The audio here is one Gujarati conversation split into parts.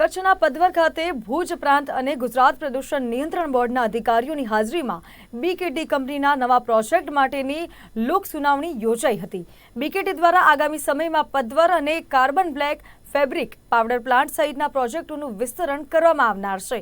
કચ્છના પદવર ખાતે ભુજ પ્રાંત અને ગુજરાત પ્રદૂષણ નિયંત્રણ બોર્ડના અધિકારીઓની હાજરીમાં બીકેટી કંપનીના નવા પ્રોજેક્ટ માટેની લોક સુનાવણી યોજાઈ હતી. બીકેટી દ્વારા આગામી સમયમાં પદવર અને carbon black fabric powder plant સહિતના પ્રોજેક્ટોનું વિસ્તરણ કરવામાં આવનાર છે.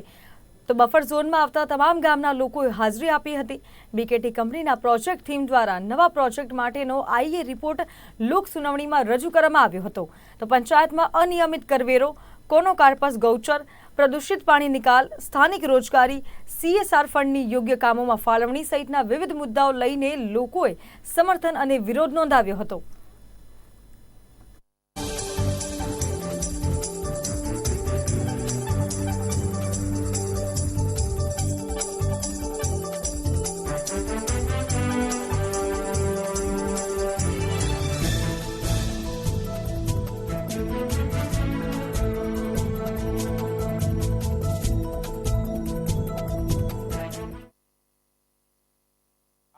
તો બફર ઝોનમાં આવતા તમામ ગામના લોકોએ હાજરી આપી હતી. બીકેટી કંપનીના પ્રોજેક્ટ થીમ દ્વારા નવા પ્રોજેક્ટ માટેનો આઈએ રિપોર્ટ લોક સુનાવણીમાં રજૂ કરવામાં આવ્યો હતો. તો પંચાયતમાં અનિયમિત કરવેરો કોનો કાર્પસ ગૌચર? પ્રદૂષિત પાણી નિકાલ, સ્થાનિક રોજગારી સીએસઆર ફંડની યોગ્ય કામોમાં ફાળવણી સહિતના વિવિધ મુદ્દાઓ લઈને લોકોએ સમર્થન અને વિરોધ નોંધાવ્યો હતો.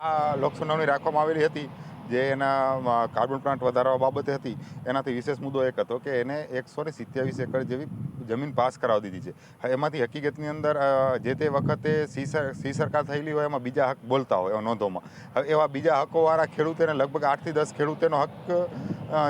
આ લોકસુનાવણી રાખવામાં આવેલી હતી, જે એના કાર્બન પ્લાન્ટ વધારવા બાબતે હતી, એનાથી વિશેષ મુદ્દો એક હતો કે એને એકસો ને સિત્યાવીસ એકર જેવી જમીન પાસ કરાવી દીધી છે. એમાંથી હકીકતની અંદર જે તે વખતે સી સરકાર થયેલી હોય એમાં બીજા હક બોલતા હોય નોંધોમાં. એવા બીજા હકોવાળા ખેડૂતોને લગભગ આઠથી દસ ખેડૂતોનો હક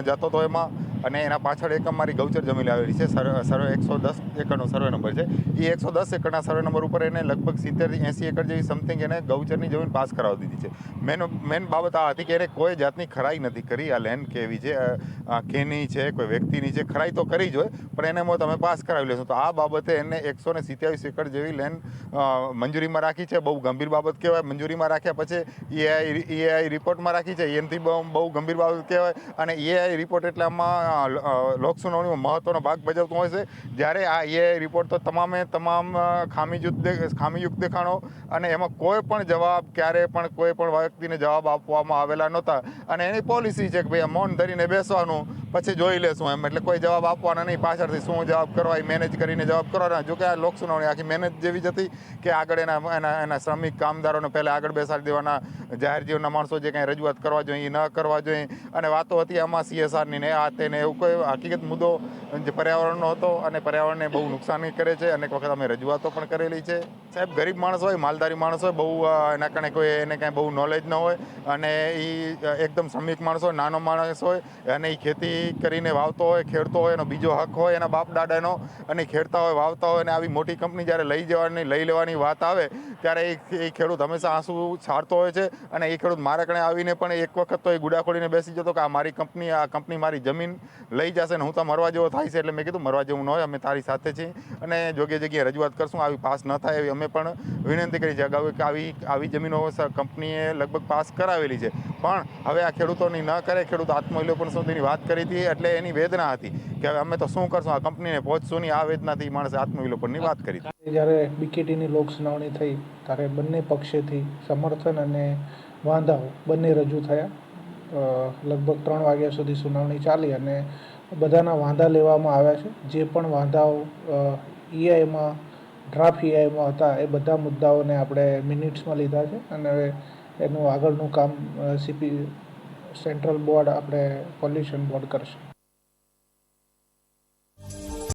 જતો હતો એમાં અને એના પાછળ એક અમારી ગૌચર જમીન આવેલી છે સર્વે એકસો દસ એકરનો સર્વે નંબર છે. એ એકસો દસ એકરના સર્વે નંબર ઉપર એને લગભગ સિત્તેરથી એંસી એકર જેવી સમથિંગ એને ગૌચરની જમીન પાસ કરાવી દીધી છે. મેન મેન બાબત આ હતી કે એને કોઈ જાતની ખરાઈ નથી કરી. આ લેન્ડ કેવી છે કેની છે, કોઈ વ્યક્તિની છે, ખરાઈ તો કરી જ હોય, પણ એને તમે પાસ કરાવી લેશો. તો આ બાબતે એને એકસો ને સિત્યાવીસ એકર જેવી લેન્ડ મંજૂરીમાં રાખી છે. બહુ ગંભીર બાબત કહેવાય. મંજૂરીમાં રાખ્યા પછી એઆઈ એઆઈ રિપોર્ટમાં રાખી છે. એનથી બહુ ગંભીર બાબત કહેવાય. અને એઆઈ રિપોર્ટ એટલે આમાં અ, મહત્ત્વનો ભાગ ભજવતો હોય છે. જ્યારે આ એ રિપોર્ટ તો તમામે તમામ ખામીયુક્ત ખામીયુક્ત દેખાણો અને એમાં કોઈ પણ જવાબ ક્યારે પણ કોઈ પણ વ્યક્તિને જવાબ આપવામાં આવેલા નહોતા. અને એની પોલિસી છે કે ભાઈ મૌન ધરીને બેસવાનું પછી જોઈ લેશું એમ. એટલે કોઈ જવાબ આપવાના નહીં. પાછળથી શું જવાબ કરવા, એ મેનેજ કરીને જવાબ કરવાના જો કે આ લોક સુનાવણી આખી મહેનત જેવી જ હતી કે આગળ એના એના એના શ્રમિક કામદારોને પહેલાં આગળ બેસાડી દેવાના, જાહેર જીવનના માણસો જે કાંઈ રજૂઆત કરવા જોઈએ ન કરવા જોઈએ. અને વાતો હતી આમાં સીએસઆરની ને આ તેને એવું કોઈ હકીકત મુદ્દો જે પર્યાવરણનો હતો અને પર્યાવરણને બહુ નુકસાની કરે છે. અનેક વખત અમે રજૂઆતો પણ કરેલી છે. સાહેબ, ગરીબ માણસ હોય, માલધારી માણસ હોય, બહુ એના કારણે કોઈ એને કાંઈ બહુ નોલેજ ન હોય. અને એ એકદમ શ્રમિક માણસ હોય, નાનો માણસ હોય, અને એ ખેતી કરીને વાવતો હોય, ખેડતો હોય, એનો બીજો હક હોય, એના બાપ દાદાનો અને ખેડતા હોય, વાવતા હોય અને આવી મોટી કંપની જ્યારે લઈ જવાની, લઈ લેવાની વાત આવે, ત્યારે એ ખેડૂત હંમેશા આંસુ છાડતો હોય છે અને એ ખેડૂત મારા કણે આવીને પણ એક વખત તો એ ગુડા ખોલીને બેસી જતો કે આ મારી કંપની, આ કંપની મારી જમીન લઈ જશે ને હું તો મરવા જેવો થાય છે, એટલે મેં કીધું મરવા જેવું ન હોય, અમે તારી સાથે છીએ અને જોગે જગ્યાએ રજૂઆત કરશું, આવી પાસ ન થાય એવી અમે પણ વિનંતી કરી છે. અગાઉ કે આવી આવી જમીનો કંપનીએ લગભગ પાસ કરાવેલી છે. પણ હવે આ ખેડૂતોની ન કરે, ખેડૂત આત્મવિલોપન સુધીની વાત કરી હતી, એટલે એની વેદના હતી કે હવે અમે તો શું કરશું? આ કંપનીને પહોંચશું નહીં આ વેદનાથી માણસે આત્મવિલોપનની વાત કરી હતી. જ્યારે બીકેટીની લોક સુનાવણી થઈ, ત્યારે બંને પક્ષેથી સમર્થન અને વાંધાઓ બંને રજૂ થયા. લગભગ ત્રણ વાગ્યા સુધી સુનાવણી ચાલી અને બધાના વાંધા લેવામાં આવ્યા છે. જે પણ વાંધાઓ ઈઆઈમાં, ડ્રાફ્ટ ઈઆઈમાં હતા, એ બધા મુદ્દાઓને આપણે મિનિટ્સમાં લીધા છે. અને હવે એનું આગળનું કામ સીપી સેન્ટ્રલ બોર્ડ આપણે પોલ્યુશન બોર્ડ કરશે.